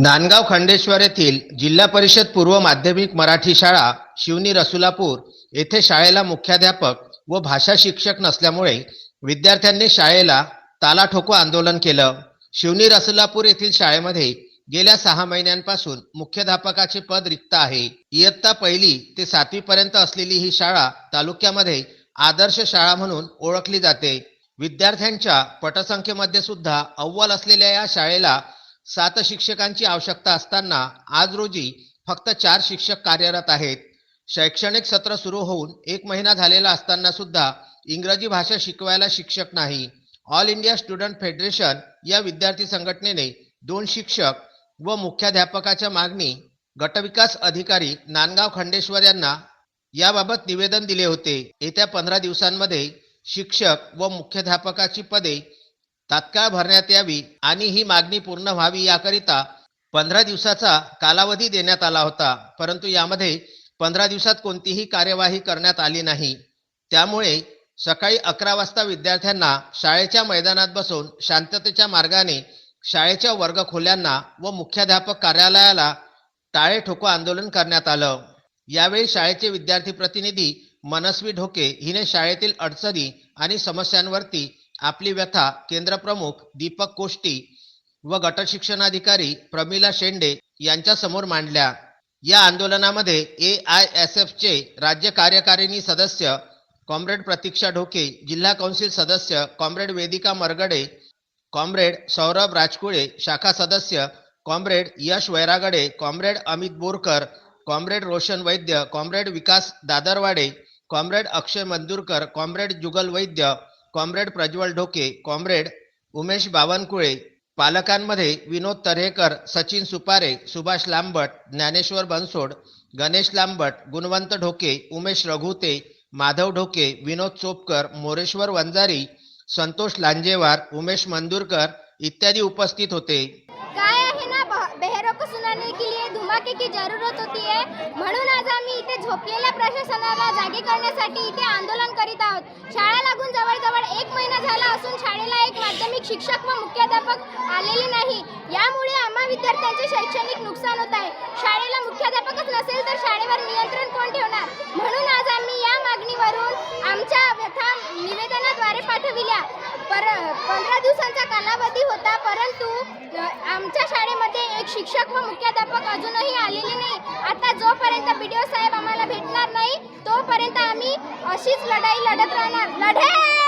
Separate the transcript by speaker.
Speaker 1: नांदगाव खंडेश्वर येथील जिल्हा परिषद पूर्व माध्यमिक मराठी शाळा शिवनी रसुलापूर येथे शाळेला मुख्याध्यापक व भाषा शिक्षक नसल्यामुळे विद्यार्थ्यांनी शाळेला ताला ठोको आंदोलन केलं. शिवनी रसुलापूर येथील शाळेमध्ये गेल्या सहा महिन्यांपासून मुख्याध्यापकाचे पद रिक्त आहे. इयत्ता पहिली ते सातवी पर्यंत असलेली ही शाळा तालुक्यामध्ये आदर्श शाळा म्हणून ओळखली जाते. विद्यार्थ्यांच्या पटसंख्येमध्ये सुद्धा अव्वल असलेल्या या शाळेला सात शिक्षकांची आवश्यकता असताना आज रोजी फक्त चार शिक्षक कार्यरत आहेत. शैक्षणिक सत्र सुरू होऊन एक महिना झालेला असताना सुद्धा इंग्रजी भाषा शिकवायला शिक्षक नाही. ऑल इंडिया स्टुडंट फेडरेशन या विद्यार्थी संघटनेने दोन शिक्षक व मुख्याध्यापकाच्या मागणी गटविकास अधिकारी नांदगाव खंडेश्वर यांना याबाबत निवेदन दिले होते. येत्या पंधरा दिवसांमध्ये शिक्षक व मुख्याध्यापकाची पदे तात्काळ भरण्यात यावी आणि ही मागणी पूर्ण व्हावी याकरिता पंधरा दिवसाचा कालावधी देण्यात आला होता. परंतु यामध्ये पंधरा दिवसात कोणतीही कार्यवाही करण्यात आली नाही. त्यामुळे सकाळी अकरा वाजता विद्यार्थ्यांना शाळेच्या मैदानात बसून शांततेच्या मार्गाने शाळेच्या वर्गखोल्यांना व मुख्याध्यापक कार्यालयाला टाळे ठोको आंदोलन करण्यात आलं. यावेळी शाळेचे विद्यार्थी प्रतिनिधी मनस्वी ढोके हिने शाळेतील अडचणी आणि समस्यांवरती आपली व्यथा केंद्रप्रमुख दीपक कोष्टी व गटशिक्षणाधिकारी प्रमिला शेंडे यांच्या समोर मांडल्या. या आंदोलनामध्ये ए आय एस एफचे राज्य कार्यकारिणी सदस्य कॉम्रेड प्रतीक्षा ढोके जिल्हा कौन्सिल सदस्य कॉम्रेड वेदिका मरगडे कॉम्रेड सौरभ राजकुळे शाखा सदस्य comrade Yash Vairagade comrade Amit Borkar comrade Roshan Vaidya comrade Vikas Dadarwade comrade Akshay Mandurkar comrade Jugal Vaidya comrade Prajwal Dhoke comrade Umesh Bawankule पालकांमध्ये विनोद तर्हेकर सचिन सुपारे सुभाष लांबट ज्ञानेश्वर बनसोड गणेश लांबट गुणवंत ढोके उमेश रघुते माधव ढोके विनोद चोपकर मोरेश्वर वंजारी संतोष लांजेवार उमेश मंदुरकर इत्यादी उपस्थित होते.
Speaker 2: काय आहे ना ब- बहरों को सुनाने के लिए धुमाके की जरूरत होती है? म्हणून आज आम्ही इथे झोपलेल्या प्रशासनाला जागे करण्यासाठी इथे आंदोलन करीत आहोत. शाळा लागून एक महिना झाला असून शाळेला एक माध्यमिक शिक्षक व मुख्याध्यापक आलेले नाही. यामुळे आम्हा विद्यार्थ्यांचे शैक्षणिक नुकसान होत आहे. शाळेला मुख्याध्यापकच नसेल तर शाळेवर नियंत्रण कोण ठेवणार? म्हणून आज आम्ही या मागणीवरून आमच्या व्यथा निवेदनाद्वारे पाठविल्या. पर पंधरा दिवसांचा कालावधी होता परंतु आमच्या शाळेमध्ये एक शिक्षक व मुख्याध्यापक अजूनही आलेले नाही. आता जोपर्यंत बी साहेब आम्हाला भेटणार नाही तोपर्यंत आम्ही अशीच लढाई लढत राहणार. लढे!